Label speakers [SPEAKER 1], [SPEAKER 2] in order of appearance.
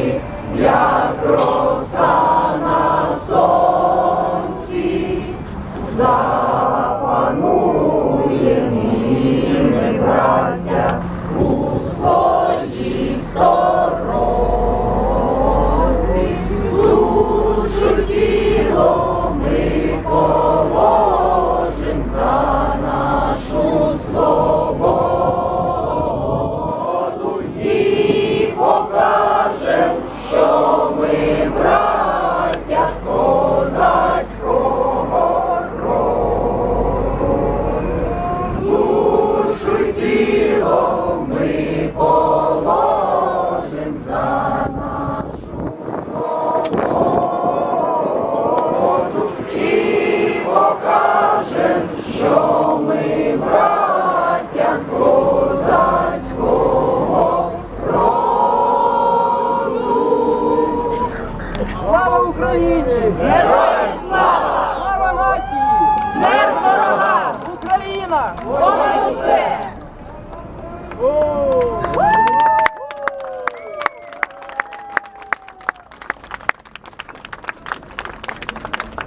[SPEAKER 1] землі, як роса на сонці, запанує ми, браття, у своїй сторонці, душу тіло ми положим за нашу славу. ми положим за нашу свободу і покажем, що ми браття козацького роду. Слава Україні! Героям слава! Слава нації! Смерть ворога! Україна! Понад все.